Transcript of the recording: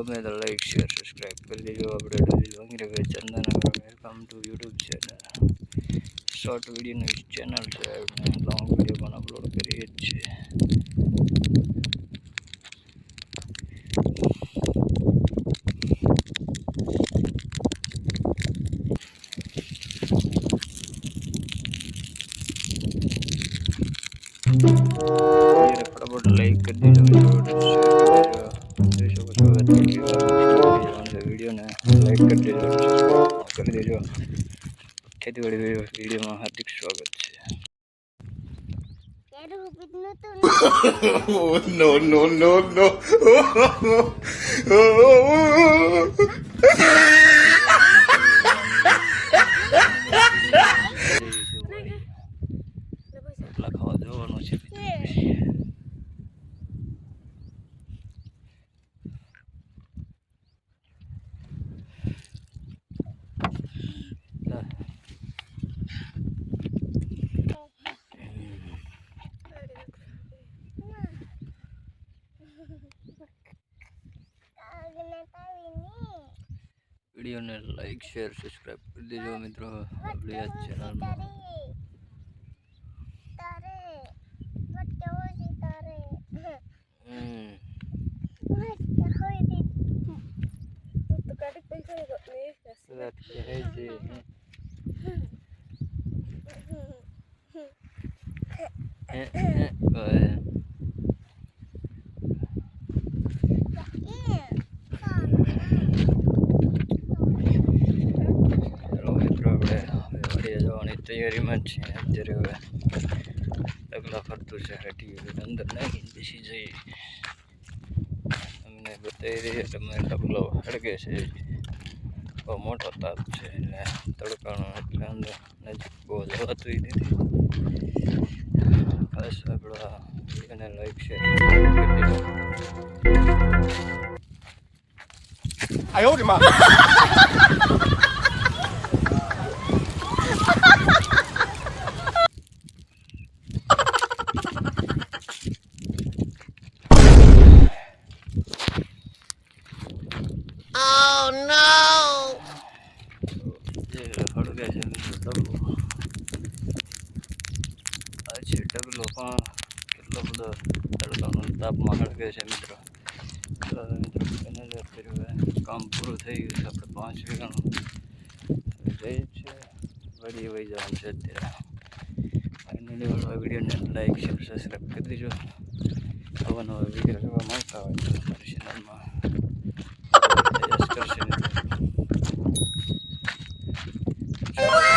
ગમે તો like share subscribe કરી દેજો આપણે ડોલી વાંગી રહે Chandan welcome to YouTube channel short વિડીયોની ચેનલ છે લોંગ વિડીયો પણ અપલોડ કરીએ જ છીએ વિડીયોને ફટાફટ લાઈક કરી દેજો વિડીયોને લાઈક કરી દેજો કરી દેજો. ખેતીવાડી વિડીયોમાં હાર્દિક સ્વાગત છે. Oh, ખાવા જવાનું છે. વિડીયોને લાઈક શેર સબસ્ક્રાઈબ કરી દેજો મિત્રો આપણી આ ચેનલમાં Tare. તૈયારીમાં જ છે. અત્યારે હવે ડગલા ફરતું છે, હટી અંદર નાખીને બેસી જઈએ. અમને બતાવી દઈએ તમારે ડગલો હળગે છે. બહુ મોટો તાપ છે એટલે તડકાનો એટલે અંદર નજીક બહુ જવાતું નથી. બસ આપણા એને લાઈક કરી દેજો. 哎 no! હળગે છે ડગલો આ છે ડગલો પણ કેટલો બધો તડકાનો તાપમાં હળગે છે મિત્રો મિત્રો ફાઇનલ કર્યું કામ પૂરું થઈ ગયું છે આપણે પાંચ વીઘાનું જઈ છે વળી વહી જવાનું છે અત્યારે ફાઇનલી વાળો વિડીયોને લાઈક શેર સબસ્ક્રાઈબ કરી દેજો નવા નવા વીડિયો જોવા મળતા હોય તો અમારી ચેનલમાં Yes, wow!